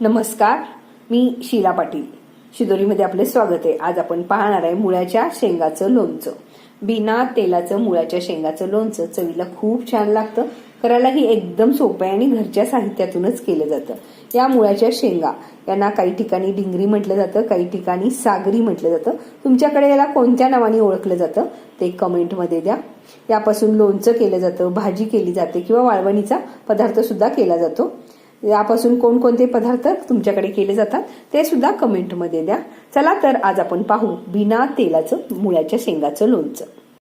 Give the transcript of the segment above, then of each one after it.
नमस्कार मी शीला पाटील. शिदोरीमध्ये आपले स्वागत आहे. आज आपण पाहणार आहे मुळ्याच्या शेंगाचं लोणचं. बिना तेलाचं मुळ्याच्या शेंगाचं लोणचं चवीला खूप छान लागतं. करायलाही एकदम सोपं आहे आणि घरच्या साहित्यातूनच केलं जातं. या मुळ्याच्या शेंगा यांना काही ठिकाणी डिंगरी म्हटलं जातं काही ठिकाणी सागरी म्हटलं जातं. तुमच्याकडे याला कोणत्या नावाने ओळखलं जातं? ते कमेंटमध्ये द्या. यापासून लोणचं केलं जातं भाजी केली जाते किंवा वाळवणीचा पदार्थ सुद्धा केला जातो. यापासून कोणकोणते पदार्थ तुमच्याकडे केले जातात ते सुद्धा कमेंटमध्ये द्या. चला तर आज आपण पाहू बिना तेलाचं मुळ्याच्या शेंगाचं लोणचं.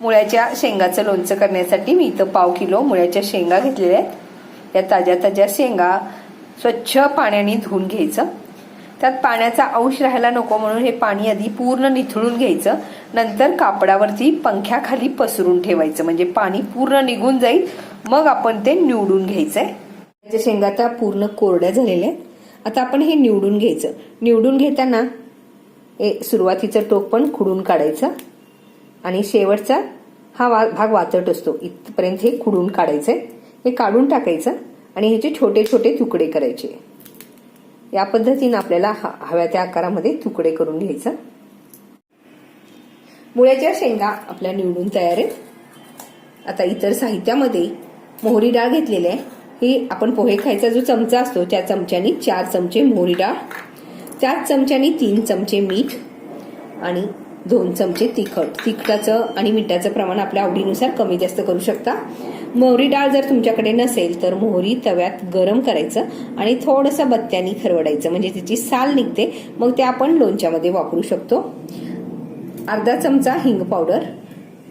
मुळ्याच्या शेंगाचं लोणचं करण्यासाठी मी इथं पाव किलो मुळ्याच्या शेंगा घेतलेल्या आहेत. या ताज्या ताज्या शेंगा स्वच्छ पाण्याने धुवून घ्यायचं. त्यात पाण्याचा अंश राहायला नको म्हणून हे पाणी आधी पूर्ण निथळून घ्यायचं. नंतर कापडावरती पंख्याखाली पसरून ठेवायचं. म्हणजे पाणी पूर्ण निघून जाईल. मग आपण ते निवडून घ्यायचंय. शेंगा आता पूर्ण कोरड्या झालेल्या आहेत. आता आपण हे निवडून घ्यायचं. निवडून घेताना हे सुरुवातीचं टोक पण खुडून काढायचं आणि शेवटचा हा वा भाग वाचट असतो. इथपर्यंत हे खुडून काढायचं हे काढून टाकायचं आणि ह्याचे छोटे छोटे तुकडे करायचे. या पद्धतीनं आपल्याला हव्या त्या आकारामध्ये तुकडे करून घ्यायचं. मुळ्याच्या शेंगा आपल्या निवडून तयार आहेत. आता इतर साहित्यामध्ये मोहरी डाळ घेतलेली आहे. ही आपण पोहे खायचा जो चमचा असतो त्या चमच्यानी चार चमचे मोहरी डाळ त्याच चमच्यानी तीन चमचे मीठ आणि दोन चमचे तिखट. तिखटाचं आणि मिठाचं प्रमाण आपल्या आवडीनुसार कमी जास्त करू शकता. मोहरी डाळ जर तुमच्याकडे नसेल तर मोहरी तव्यात गरम करायचं आणि थोडंसं बत्त्यानी खरवडायचं. म्हणजे त्याची साल निघते मग ते आपण लोणच्यामध्ये वापरू शकतो. अर्धा चमचा हिंग पावडर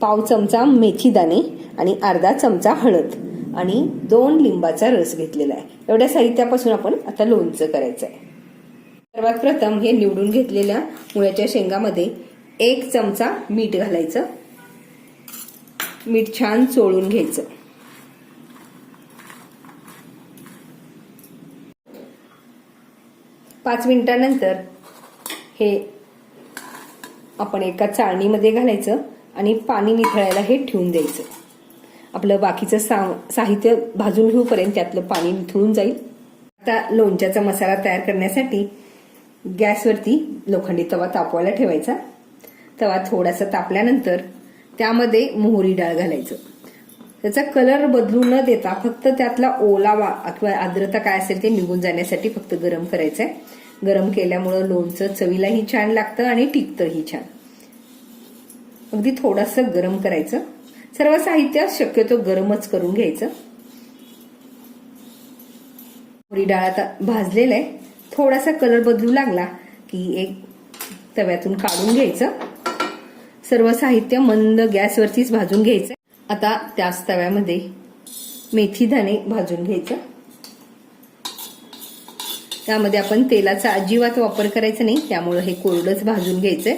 पाव चमचा मेथी दाणे आणि अर्धा चमचा हळद. आणि दोन लिंबाचा रस घेतलेला आहे. एवढ्या साहित्यापासून आपण आता लोणचं करायचं आहे सर्वात प्रथम हे निवडून घेतलेल्या मुळ्याच्या शेंगामध्ये एक चमचा मीठ घालायचं. मीठ छान चोळून घ्यायचं. पाच मिनिटानंतर हे आपण एका चाळणीमध्ये घालायचं आणि पाणी निथळायला हे ठेवून द्यायचं. आपलं बाकीचं सा साहित्य भाजून घेऊपर्यंत त्यातलं पाणी निथळून जाईल. आता लोणच्याचा मसाला तयार करण्यासाठी गॅसवरती लोखंडी तवा तापवायला ठेवायचा. तवा थोडासा तापल्यानंतर त्यामध्ये मोहरी डाळ घालायचं. त्याचा कलर बदलू न देता फक्त त्यातला ओलावा किंवा आर्द्रता काय असेल ते निघून जाण्यासाठी फक्त गरम करायचंय. गरम केल्यामुळं लोणचं चवीलाही छान लागतं आणि टिकतंही छान. अगदी थोडंसं गरम करायचं. सर्व साहित्य शक्यतो गरमच करून घ्यायचं. मोरी डाळ आता भाजलेलं आहे. थोडासा कलर बदलू लागला की एक तव्यातून काढून घ्यायचं. सर्व साहित्य मंद गॅसवरतीच भाजून घ्यायचं. आता त्याच तव्यामध्ये मेथी दाणे भाजून घ्यायचं. त्यामध्ये आपण तेलाचा अजिबात वापर करायचा नाही त्यामुळं हे कोरडंच भाजून घ्यायचंय.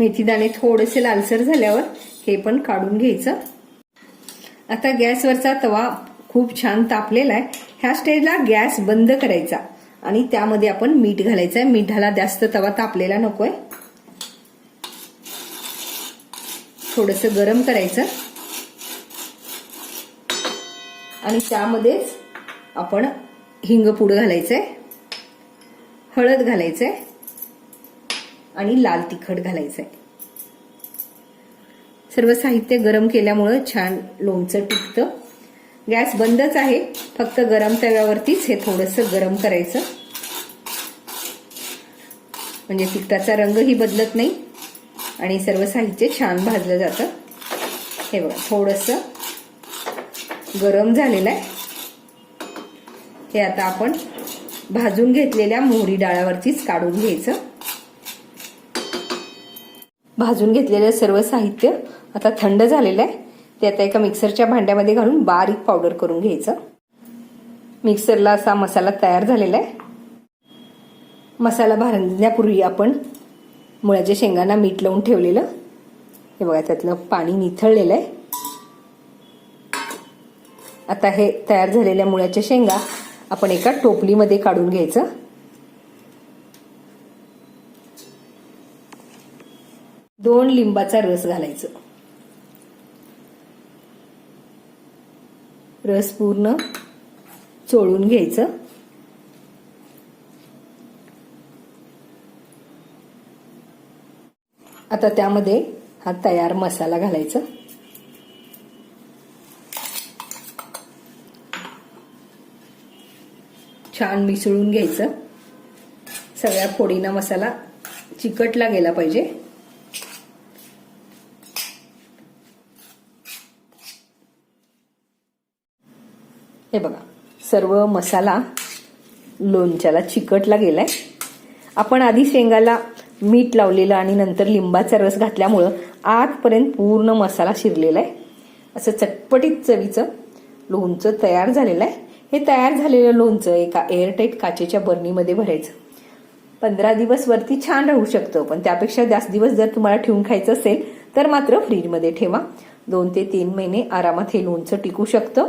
मेथीदाणे थोडेसे लालसर झाल्यावर हे पण काढून घ्यायचं. आता गॅसवरचा तवा खूप छान तापलेला आहे. ह्या स्टेजला गॅस बंद करायचा आणि त्यामध्ये आपण मीठ घालायचं आहे मिठाला जास्त तवा तापलेला नकोय. थोडस गरम करायचं. आणि त्यामध्येच आपण हिंग पूड घालायचंय. हळद घालायचंय. आणि लाल तिखट घालायचंय. सर्व साहित्य गरम केल्यामुळं छान लोणचं टिकतं. गॅस बंदच आहे. फक्त गरम तव्यावरतीच हे थोडंसं गरम करायचं. म्हणजे तिखटाचा रंगही बदलत नाही. आणि सर्व साहित्य छान भाजलं जातं. हे बघा थोडंसं गरम झालेलं आहे. हे आता आपण भाजून घेतलेल्या मोहरी डाळावरतीच काढून घ्यायचं. भाजून घेतलेलं सर्व साहित्य आता थंड झालेलं आहे. ते आता एका मिक्सरच्या भांड्यामध्ये घालून बारीक पावडर करून घ्यायचं. मिक्सरला असा मसाला तयार झालेला आहे. मसाला भाजण्यापूर्वी आपण मुळ्याच्या शेंगांना मीठ लावून ठेवलेलं. हे बघा त्यातलं पाणी निथळलेलं आहे. आता हे तयार झालेल्या मुळ्याच्या शेंगा आपण एका टोपलीमध्ये काढून घ्यायचं. दोन लिंबाचा रस घालायचं. रस पूर्ण चोळून घ्यायचं. आता त्यामध्ये हा तयार मसाला घालायचा. छान मिसळून घ्यायचं. सगळ्या फोडीना मसाला चिकटला गेला पाहिजे. हे बघा सर्व मसाला लोणच्याला चिकटला गेलाय. आपण आधी शेंगाला मीठ लावलेलं आणि नंतर लिंबाचा रस घातल्यामुळं आतपर्यंत पूर्ण मसाला शिरलेला आहे असं चटपटीत चवीचं लोणचं तयार झालेलं आहे. हे तयार झालेलं लोणचं एका एअरटाईट काचेच्या बर्नीमध्ये भरायचं. पंधरा दिवस वरती छान राहू शकतं पण त्यापेक्षा जास्त दिवस जर तुम्हाला ठेवून खायचं असेल तर मात्र फ्रीजमध्ये ठेवा. दोन ते तीन महिने आरामात हे लोणचं टिकू शकतं.